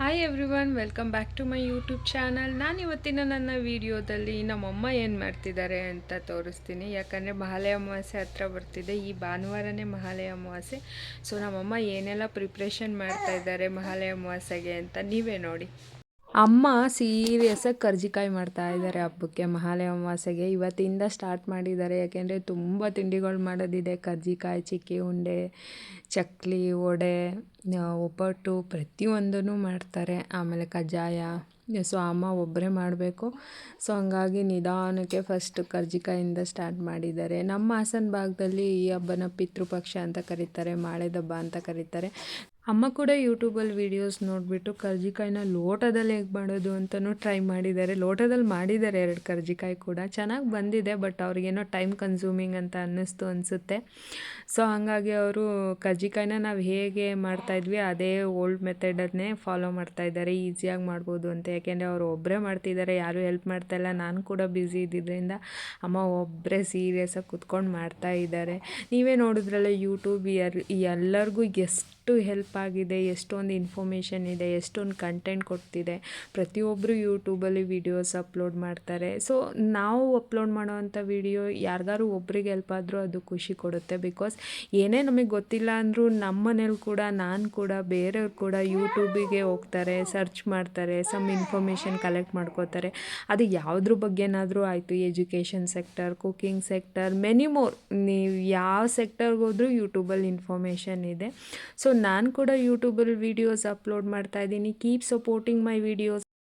Hi everyone welcome back to my YouTube channel ನಾನು ಇವತ್ತಿನ ನನ್ನ ವಿಡಿಯೋದಲ್ಲಿ ನಮ್ಮಮ್ಮ ಏನು ಮಾಡ್ತಿದ್ದಾರೆ ಅಂತ ತೋರಿಸ್ತೀನಿ. ಯಾಕಂದರೆ ಮಹಾಲಯ ಅಮಾವಾಸ್ಯೆ ಹತ್ರ ಬರ್ತಿದೆ, ಈ ಭಾನುವಾರನೇ ಮಹಾಲಯ ಅಮಾವಾಸ್ಯೆ. ಸೊ ನಮ್ಮಮ್ಮ ಏನೆಲ್ಲ ಪ್ರಿಪ್ರೇಷನ್ ಮಾಡ್ತಾ ಇದ್ದಾರೆ ಮಹಾಲಯ ಅಮಾವಾಸ್ಯೆಗೆ ಅಂತ ನೀವೇ ನೋಡಿ. ಅಮ್ಮ ಸೀರಿಯಸ್ಸಾಗಿ ಕರ್ಜಿಕಾಯಿ ಮಾಡ್ತಾ ಇದ್ದಾರೆ ಹಬ್ಬಕ್ಕೆ, ಮಹಾಲಯ ಅಮಾವಾಸ್ಯೆಗೆ. ಇವತ್ತಿಂದ ಸ್ಟಾರ್ಟ್ ಮಾಡಿದ್ದಾರೆ. ಯಾಕೆಂದರೆ ತುಂಬ ತಿಂಡಿಗಳು ಮಾಡೋದಿದೆ. ಕರ್ಜಿಕಾಯಿ, ಚಿಕ್ಕಿ ಉಂಡೆ, ಚಕ್ಲಿ, ವಡೆ ಒಬ್ಬಟ್ಟು ಪ್ರತಿಯೊಂದನ್ನು ಮಾಡ್ತಾರೆ. ಆಮೇಲೆ ಕಜ್ಜಾಯ. ಸೊ ಅಮ್ಮ ಒಬ್ಬರೇ ಮಾಡಬೇಕು. ಸೊ ಹಂಗಾಗಿ ನಿಧಾನಕ್ಕೆ ಫಸ್ಟ್ ಕರ್ಜಿಕಾಯಿಂದ ಸ್ಟಾರ್ಟ್ ಮಾಡಿದ್ದಾರೆ. ನಮ್ಮ ಹಾಸನ ಭಾಗದಲ್ಲಿ ಈ ಹಬ್ಬನ ಪಿತೃಪಕ್ಷ ಅಂತ ಕರೀತಾರೆ, ಮಾಳೆದಬ್ಬ ಅಂತ ಕರೀತಾರೆ. ಅಮ್ಮ ಕೂಡ ಯೂಟ್ಯೂಬಲ್ಲಿ ವೀಡಿಯೋಸ್ ನೋಡಿಬಿಟ್ಟು ಕರ್ಜಿಕಾಯಿನ ಲೋಟದಲ್ಲಿ ಹೇಗೆ ಮಾಡೋದು ಅಂತಲೂ ಟ್ರೈ ಮಾಡಿದ್ದಾರೆ ಲೋಟದಲ್ಲಿ ಮಾಡಿದ್ದಾರೆ ಎರಡು ಕರ್ಜಿಕಾಯಿ ಕೂಡ. ಚೆನ್ನಾಗಿ ಬಂದಿದೆ ಬಟ್ ಅವ್ರಿಗೇನೋ ಟೈಮ್ ಕನ್ಸ್ಯೂಮಿಂಗ್ ಅಂತ ಅನ್ನಿಸ್ತು ಅನಿಸುತ್ತೆ. ಸೊ ಹಾಗಾಗಿ ಅವರು ಕರ್ಜಿಕಾಯಿನ ನಾವು ಹೇಗೆ ಮಾಡ್ತಾಯಿದ್ವಿ ಅದೇ ಓಲ್ಡ್ ಮೆಥಡನ್ನೇ ಫಾಲೋ ಮಾಡ್ತಾ ಇದ್ದಾರೆ. ಈಸಿಯಾಗಿ ಮಾಡ್ಬೋದು ಅಂತ. ಯಾಕೆಂದರೆ ಅವರು ಒಬ್ಬರೇ ಮಾಡ್ತಿದ್ದಾರೆ, ಯಾರೂ ಹೆಲ್ಪ್ ಮಾಡ್ತಾಯಿಲ್ಲ ನಾನು ಕೂಡ ಬ್ಯುಸಿ ಇದ್ದಿದ್ದರಿಂದ ಅಮ್ಮ ಒಬ್ಬರೇ ಸೀರಿಯಸ್ಸಾಗಿ ಕುತ್ಕೊಂಡು ಮಾಡ್ತಾ ಇದ್ದಾರೆ. ನೀವೇ ನೋಡಿದ್ರಲ್ಲ ಯೂಟ್ಯೂಬ್ ಎಲ್ಲರಿಗೂ ಎಲ್ಲರಿಗೂ ಎಷ್ಟು ಹೆಲ್ಪ್ ಆಗಿದೆ, ಎಷ್ಟೊಂದು ಇನ್ಫಾರ್ಮೇಷನ್ ಇದೆ, ಎಷ್ಟೊಂದು ಕಂಟೆಂಟ್ ಕೊಡ್ತಿದೆ ಪ್ರತಿಯೊಬ್ಬರು ಯೂಟ್ಯೂಬಲ್ಲಿ ವೀಡಿಯೋಸ್ ಅಪ್ಲೋಡ್ ಮಾಡ್ತಾರೆ. ಸೊ ನಾವು ಅಪ್ಲೋಡ್ ಮಾಡೋವಂಥ ವೀಡಿಯೋ ಯಾರಿಗಾರು ಒಬ್ರಿಗೆ ಹೆಲ್ಪ್ ಆದರೂ ಅದು ಖುಷಿ ಕೊಡುತ್ತೆ ಬಿಕಾಸ್ ಏನೇ ನಮಗೆ ಗೊತ್ತಿಲ್ಲ ಅಂದರೂ ನಮ್ಮ ಮನೇಲಿ ಕೂಡ, ನಾನು ಕೂಡ, ಬೇರೆಯವ್ರು ಕೂಡ ಯೂಟ್ಯೂಬಿಗೆ ಹೋಗ್ತಾರೆ ಸರ್ಚ್ ಮಾಡ್ತಾರೆ ಸಮ್ ಇನ್ಫಾರ್ಮೇಷನ್ ಕಲೆಕ್ಟ್ ಮಾಡ್ಕೋತಾರೆ. ಅದು ಯಾವುದ್ರ ಬಗ್ಗೆನಾದರೂ ಆಯಿತು education sector cooking sector many more ನೀವು ಯಾವ ಸೆಕ್ಟರ್ಗೆ ಹೋದರೂ ಯೂಟ್ಯೂಬಲ್ಲಿ ಇನ್ಫಾರ್ಮೇಷನ್ ಇದೆ. ಸೊ ನಾನು ಕೂಡ ಯೂಟ್ಯೂಬಲ್ಲಿ ವೀಡಿಯೋಸ್ ಅಪ್ಲೋಡ್ ಮಾಡ್ತಾ ಇದ್ದೀನಿ. ಕೀಪ್ ಸಪೋರ್ಟಿಂಗ್ ಮೈ ವೀಡಿಯೋಸ್